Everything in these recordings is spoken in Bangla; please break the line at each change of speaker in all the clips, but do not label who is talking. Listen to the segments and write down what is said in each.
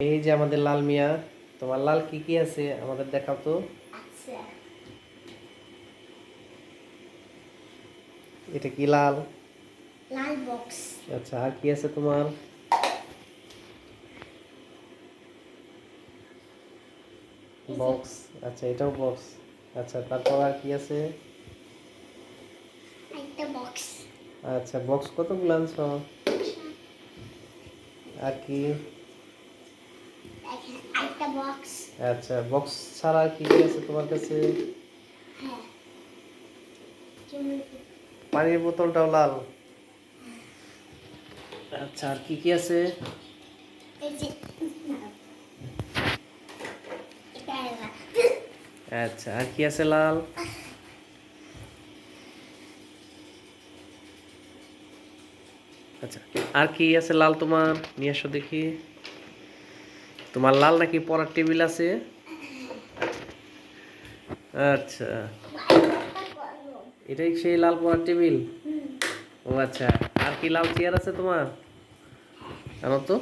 এই যে আমাদের লাল মিয়া তোমার লাল কি কি আছে আমাদের দেখাও তো।
আচ্ছা
এটা কি লাল?
লাল বক্স।
আচ্ছা আর কি আছে তোমার? বক্স। আচ্ছা এটাও বক্স। আচ্ছা তারপর আর কি আছে?
একটা বক্স।
আচ্ছা বক্স কতগুলো আনছো? আর কি? আচ্ছা বক্স ছাড়া কি কি আছে তোমার কাছে?
হ্যাঁ।
পানির বোতলটাও লাল। আচ্ছা আর কি কি আছে? আচ্ছা আর কি আছে লাল? আচ্ছা আর কি আছে লাল তোমার? নিয়ে আসো দেখি। তোমার লাল নাকি পড়ার টেবিল আছে? আচ্ছা। এটাই সেই লাল পড়ার টেবিল? ও আচ্ছা। আর কি লাল চেয়ার আছে তোমার? জানো তো?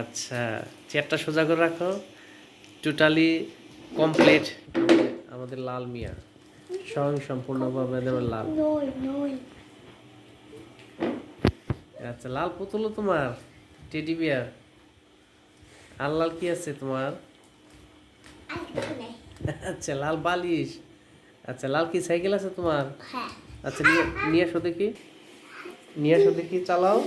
আচ্ছা। চেয়ারটা সোজা করে রাখো। টোটালি কমপ্লিট আমাদের লাল মিয়া। স্বয়ং সম্পূর্ণভাবে লাল। আচ্ছা লাল পুতুলও তোমার? Teddy bear. আর লাল কি আছে তোমার? আচ্ছা লাল বালিশ। আচ্ছা লাল কি সাইকেল আছে তোমার?
হ্যাঁ।
আচ্ছা নিয়ে আসো দেখি। নিয়ে আসো দেখি চালাও।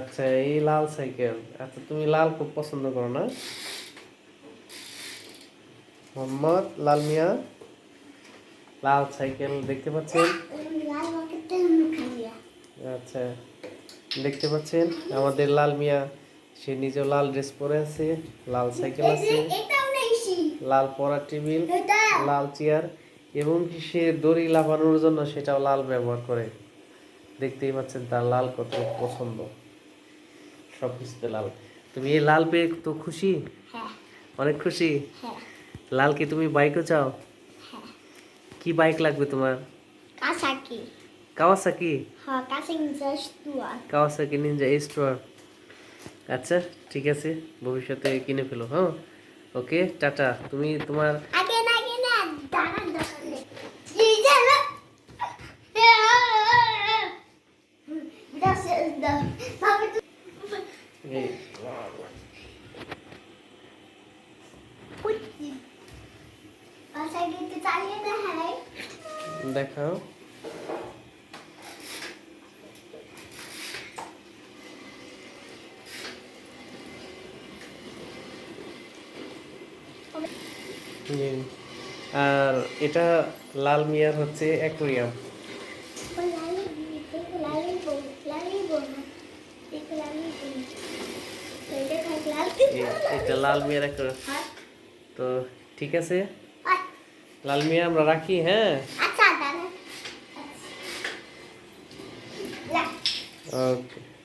আচ্ছা এই লাল সাইকেল। আচ্ছা তুমি লাল খুব পছন্দ করো না? মোহাম্মদ লাল মিয়া। লাল সাইকেল দেখতে পাচ্ছেন? আচ্ছা দেখতে পাচ্ছেন? আমাদের লাল মিয়া সে নিজেও লাল ড্রেস পরে আছে লাল সাইকেল আছে লাল পরা টেবিল লাল চেয়ার এবং সে দড়ি লাফানোর জন্য সেটাও লাল ব্যবহার করে। দেখতেই পাচ্ছেন তার লাল কত পছন্দ। সব কিছুতে লাল। তুমি এই লাল পেয়ে তো খুশি?
হ্যাঁ।
অনেক খুশি?
হ্যাঁ।
লাল কি তুমি বাইকও চাও? কি বাইক লাগবে তোমার?
কাসাকি
কাওয়াসাকি
হ্যাঁ
কাওয়াসাকি নিনজা স্টোর আচ্ছা ঠিক আছে ভবিষ্যতে কিনে ফেলো হ্যাঁ? Okay tata. তুমি তোমার
আগে না আগে না দাঁড়ান দোকানে
দেখাও আর এটা লাল মিয়ার হচ্ছে অ্যাকোরিয়াম।
এটা লালি
মিয়ার অ্যাকোরিয়াম। তো ঠিক আছে লাল মিয়া আমরা রাখি হ্যাঁ
আচ্ছা দাদা। আচ্ছা। লা।
ওকে